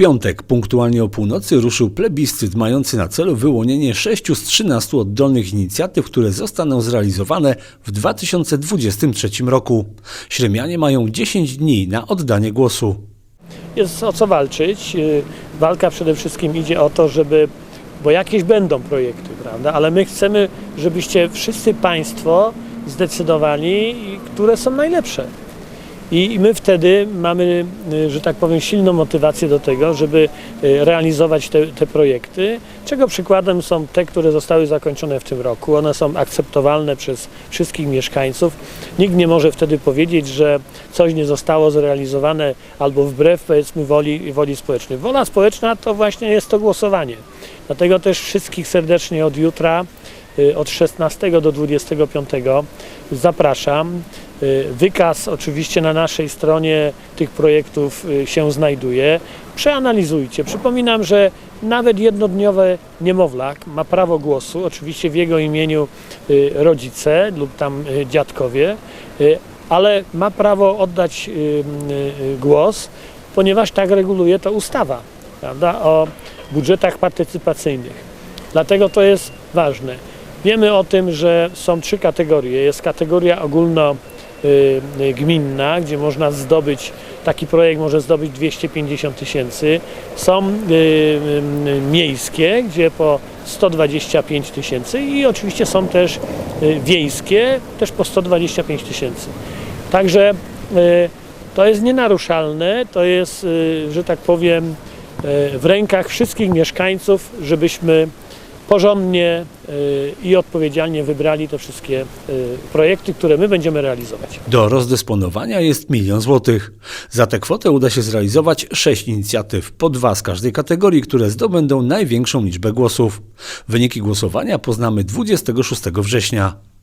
piątek, punktualnie o północy, ruszył plebiscyt mający na celu wyłonienie 6 z 13 oddolnych inicjatyw, które zostaną zrealizowane w 2023 roku. Śremianie mają 10 dni na oddanie głosu. Jest o co walczyć. Yy, Walka przede wszystkim idzie o to, żeby, bo jakieś będą projekty, prawda, ale my chcemy, żebyście wszyscy Państwo zdecydowali, które są najlepsze. I my wtedy mamy, y, że tak powiem, silną motywację do tego, żeby y, realizować te, te projekty, czego przykładem są te, które zostały zakończone w tym roku. One są akceptowalne przez wszystkich mieszkańców. Nikt nie może wtedy powiedzieć, że coś nie zostało zrealizowane albo wbrew, powiedzmy, woli, woli społecznej. Wola społeczna to właśnie jest to głosowanie. Dlatego też wszystkich serdecznie od jutra, y, od 16 do 25 zapraszam. Y, Wykaz oczywiście na naszej stronie tych projektów y, się znajduje. Przeanalizujcie. Przypominam, że nawet jednodniowy niemowlak ma prawo głosu, oczywiście w jego imieniu y, rodzice lub tam dziadkowie, ale ma prawo oddać głos, ponieważ tak reguluje to ustawa prawda, o budżetach partycypacyjnych. Dlatego to jest ważne. Wiemy o tym, że są trzy kategorie. Jest kategoria ogólno gminna, gdzie można zdobyć, taki projekt może zdobyć 250 tysięcy. Są y, y, miejskie, gdzie po 125 tysięcy i oczywiście są też y, wiejskie, też po 125 tysięcy. Także y, to jest nienaruszalne, to jest, y, że tak powiem, y, w rękach wszystkich mieszkańców, żebyśmy porządnie y, i odpowiedzialnie wybrali te wszystkie y, projekty, które my będziemy realizować. Do rozdysponowania jest milion złotych. Za tę kwotę uda się zrealizować 6 inicjatyw, po dwa z każdej kategorii, które zdobędą największą liczbę głosów. Wyniki głosowania poznamy 26 września.